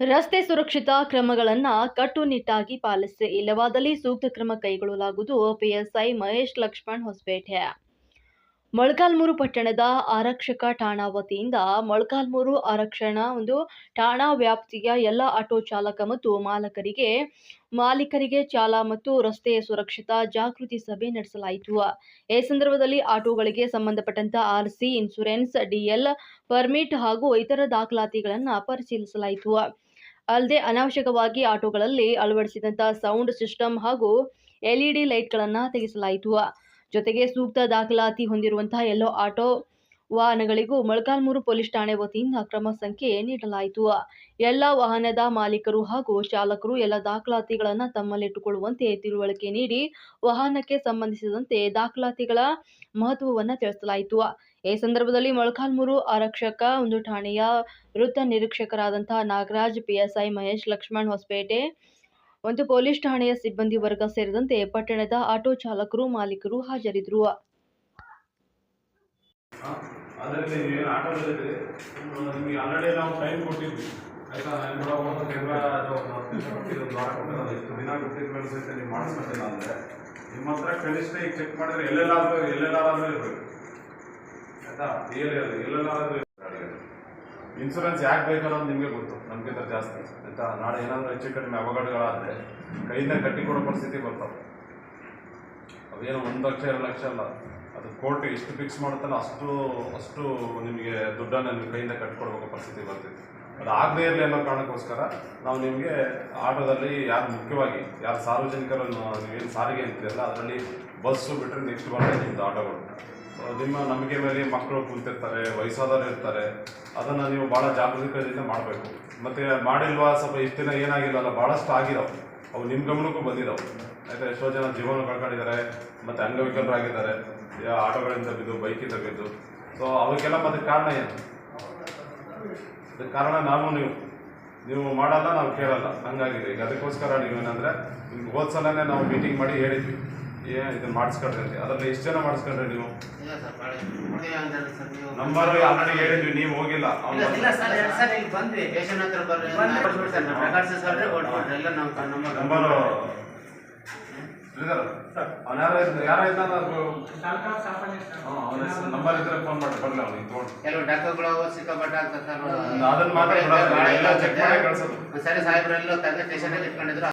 ರಸ್ತೆ ಸುರಕ್ಷತಾ ಕ್ರಮಗಳನ್ನು ಕಟ್ಟುನಿಟ್ಟಾಗಿ ಪಾಲಿಸಿ ಇಲ್ಲವಾದಲ್ಲಿ ಸೂಕ್ತ ಕ್ರಮ ಕೈಗೊಳ್ಳಲಾಗುವುದು. ಪಿಎಸ್ಐ ಮಹೇಶ್ ಲಕ್ಷ್ಮಣ್ ಹೊಸಪೇಟೆ. ಮೊಳಕಾಲ್ಮೂರು ಪಟ್ಟಣದ ಆರಕ್ಷಕ ಠಾಣಾ ವತಿಯಿಂದ ಮೊಳಕಾಲ್ಮೂರು ಆರಕ್ಷಣಾ ಒಂದು ಠಾಣಾ ವ್ಯಾಪ್ತಿಯ ಎಲ್ಲ ಆಟೋ ಚಾಲಕ ಮತ್ತು ಮಾಲಕರಿಗೆ, ಮಾಲೀಕರಿಗೆ ಚಾಲ ಮತ್ತು ರಸ್ತೆ ಸುರಕ್ಷತಾ ಜಾಗೃತಿ ಸಭೆ ನಡೆಸಲಾಯಿತು. ಈ ಸಂದರ್ಭದಲ್ಲಿ ಆಟೋಗಳಿಗೆ ಸಂಬಂಧಪಟ್ಟಂತ ಆರ್ಸಿ ಇನ್ಶೂರೆನ್ಸ್ ಡಿಎಲ್ ಪರ್ಮಿಟ್ ಹಾಗೂ ಇತರ ದಾಖಲಾತಿಗಳನ್ನು ಪರಿಶೀಲಿಸಲಾಯಿತು. ಅಲ್ಲದೆ ಅನಾವಶ್ಯಕವಾಗಿ ಆಟೋಗಳಲ್ಲಿ ಅಳವಡಿಸಿದಂತಹ ಸೌಂಡ್ ಸಿಸ್ಟಮ್ ಹಾಗೂ ಎಲ್ಇಡಿ ಲೈಟ್ಗಳನ್ನು ತೆಗೆಸಲಾಯಿತು. ಜೊತೆಗೆ ಸೂಕ್ತ ದಾಖಲಾತಿ ಹೊಂದಿರುವಂತಹ ಎಲ್ಲೋ ಆಟೋ ವಾಹನಗಳಿಗೂ ಮೊಳಕಾಲ್ಮೂರು ಪೊಲೀಸ್ ಠಾಣೆ ವತಿಯಿಂದ ಕ್ರಮ ಸಂಖ್ಯೆ ನೀಡಲಾಯಿತು. ಎಲ್ಲ ವಾಹನದ ಮಾಲೀಕರು ಹಾಗೂ ಚಾಲಕರು ಎಲ್ಲ ದಾಖಲಾತಿಗಳನ್ನು ತಮ್ಮಲ್ಲಿಟ್ಟುಕೊಳ್ಳುವಂತೆ ತಿಳುವಳಿಕೆ ನೀಡಿ ವಾಹನಕ್ಕೆ ಸಂಬಂಧಿಸಿದಂತೆ ದಾಖಲಾತಿಗಳ ಮಹತ್ವವನ್ನು ತಿಳಿಸಲಾಯಿತು. ಈ ಸಂದರ್ಭದಲ್ಲಿ ಮೊಳಕಾಲ್ಮೂರು ಆರಕ್ಷಕ ಒಂದು ಠಾಣೆಯ ವೃತ್ತ ನಿರೀಕ್ಷಕರಾದಂತಹ ನಾಗರಾಜ್, ಪಿಎಸ್ಐ ಮಹೇಶ್, ಲಕ್ಷ್ಮಣ್ ಹೊಸಪೇಟೆ, ಒಂದು ಪೊಲೀಸ್ ಠಾಣೆಯ ಸಿಬ್ಬಂದಿ ವರ್ಗ ಸೇರಿದಂತೆ ಪಟ್ಟಣದ ಆಟೋ ಚಾಲಕರು, ಮಾಲೀಕರು ಹಾಜರಿದ್ದರು. ಅದರಲ್ಲಿ ನೀವೇನು ಆಲ್ರೆಡಿ ನಾವು ಟೈಮ್ ನಾನು ಅಂದರೆ, ನಿಮ್ಮ ಹತ್ರ ಕನಿಷ್ಠ ಈಗ ಚೆಕ್ ಮಾಡಿದ್ರೆ ಎಲ್ಲೆಲ್ಲಾದ್ರೂ ಎಲ್ಲೆಲ್ಲಾದ್ರೂ ಇರಬೇಕು. ಇನ್ಸೂರೆನ್ಸ್ ಯಾಕೆ ಬೇಕನ್ನೋದು ನಿಮಗೆ ಗೊತ್ತು, ನಮಗಿಂತ ಜಾಸ್ತಿ, ಆಯಿತಾ? ನಾಳೆ ಏನಾದರೂ ಹೆಚ್ಚು ಕಡಿಮೆ ಅವಘಡಗಳಾದರೆ ಕೈಯಿಂದ ಕಟ್ಟಿಕೊಡೋ ಪರಿಸ್ಥಿತಿ ಬರ್ತಾವೆ. ಅವೇನು ಒಂದು ಲಕ್ಷ, ಎರಡು ಲಕ್ಷ ಅಲ್ಲ. ಅದು ಕೋರ್ಟ್ ಎಷ್ಟು ಫಿಕ್ಸ್ ಮಾಡುತ್ತಲ್ಲ ಅಷ್ಟು ಅಷ್ಟು ನಿಮಗೆ ದುಡ್ಡನ್ನು ನಿಮ್ಮ ಕೈಯಿಂದ ಕಟ್ಕೊಡ್ಬೇಕು ಪರಿಸ್ಥಿತಿ ಬರ್ತಿತ್ತು. ಅದು ಆಗದೇ ಇರಲಿ ಅನ್ನೋ ಕಾರಣಕ್ಕೋಸ್ಕರ ನಾವು ನಿಮಗೆ ಆಟೋದಲ್ಲಿ ಯಾರು ಮುಖ್ಯವಾಗಿ, ಯಾರು ಸಾರ್ವಜನಿಕರನ್ನು ಏನು ಸಾರಿಗೆ ಅಂತೀರಲ್ಲ, ಅದರಲ್ಲಿ ಬಸ್ಸು ಬಿಟ್ಟರೆ ನೆಕ್ಸ್ಟ್ ಬರೋದೇ ನಿಮ್ಮದು ಆಟೋಗಳು. ನಿಮ್ಮ ನಂಬಿಕೆ ಮೇಲೆ ಮಕ್ಕಳು ಕುಂತಿರ್ತಾರೆ, ವಯಸ್ಸಾದವರು ಇರ್ತಾರೆ, ಅದನ್ನು ನೀವು ಭಾಳ ಜಾಗೃತಿಕದಿಂದ ಮಾಡಬೇಕು. ಮತ್ತು ಮಾಡಿಲ್ವಾ, ಸ್ವಲ್ಪ ಇಷ್ಟು ದಿನ ಏನಾಗಿಲ್ಲಲ್ಲ ಭಾಳಷ್ಟು ಆಗಿರೋ ಅವು ನಿಮ್ಮ ಗಮನಕ್ಕೂ ಬಂದಿದ್ದಾವೆ ಯಾಕಂದರೆ ಎಷ್ಟೋ ಜನ ಜೀವನ ಕಳ್ಕೊಂಡಿದ್ದಾರೆ, ಮತ್ತು ಅಂಗವಿಕಲರಾಗಿದ್ದಾರೆ ಆಟೋಗಳಿಂದ ಬಿದ್ದು, ಬೈಕಿಂದ ಬಿದ್ದು. ಸೊ ಅವಕ್ಕೆಲ್ಲ ಮತ್ತೆ ಕಾರಣ ಏನು? ಅದಕ್ಕೆ ಕಾರಣ ನಾವು ನೀವು. ನೀವು ಮಾಡಲ್ಲ, ನಾವು ಕೇಳಲ್ಲ. ಹಂಗಾಗಿದೆ. ಈಗ ಅದಕ್ಕೋಸ್ಕರ ನೀವೇನಂದರೆ, ನಿಮ್ಗೆ ಹೋದ ಸಲನೇ ನಾವು ಮೀಟಿಂಗ್ ಮಾಡಿ ಹೇಳಿದ್ವಿ. ಏ ಇದನ್ನ ಮಾಡಿಸ್ಕೊಡ್ರಿ ಅಂತ ಅದರಲ್ಲಿ ಎಷ್ಟು ಜನ ಮಾಡಿಸ್ಕೊಂಡ್ರಿ ನೀವು? ಇಲ್ಲ ಸರ್ ಭಾಳ ಕೊಡ್ತೀವಿ ಅಂತಾರೆ ಸರ್ ನೀವು ನಂಬರ್ ಆಲ್ರೆಡಿ ಹೇಳಿದ್ವಿ ನೀವು ಹೋಗಿಲ್ಲ. ಅವ್ನು ಇಲ್ಲ ಇಲ್ಲ ಸರ್ ಎರಡು ಸರ್ ಇಲ್ಲಿ ಬಂದ್ವಿ. ಸ್ಟೇಷನ್ ಹತ್ರ ಬರ್ರಿ ಅಂತ ಕೊಟ್ಬಿಡಿ ಸರ್ ನಮ್ಮ ಪ್ರಕಾಶ್ ಸರ್ ಕೊಟ್ಬಿಡ್ರಿ ಎಲ್ಲ ನಮ್ಮ ನಮ್ಮ ನಂಬರು ಅವ್ನು ಯಾರೋ ಇದ್ದ ಯಾರೋ ಇದ್ದ ನಂಬರ್ ಇದ್ರೆ ಫೋನ್ ಮಾಡಿ ಬರಲಿ ಅವ್ನಿಗೆ ತೊಗೊಂಡು. ಕೆಲವು ಡಾಕ್ಟರ್ಗಳು ಸಿಕ್ಕಾಪಟ್ಟೆ ಆಗ್ತದೆ ಸರ್ ಅದನ್ನ ಮಾತ್ರ ಬಿಡೋದು, ಎಲ್ಲ check ಮಾಡೇ ಕಳ್ಸೋದು. ಸರಿ ಸಾಹೇಬ್ರೆಲ್ಲ ತಂದೆ ಸ್ಟೇಷನ್ ಇಟ್ಕೊಂಡಿದ್ರು.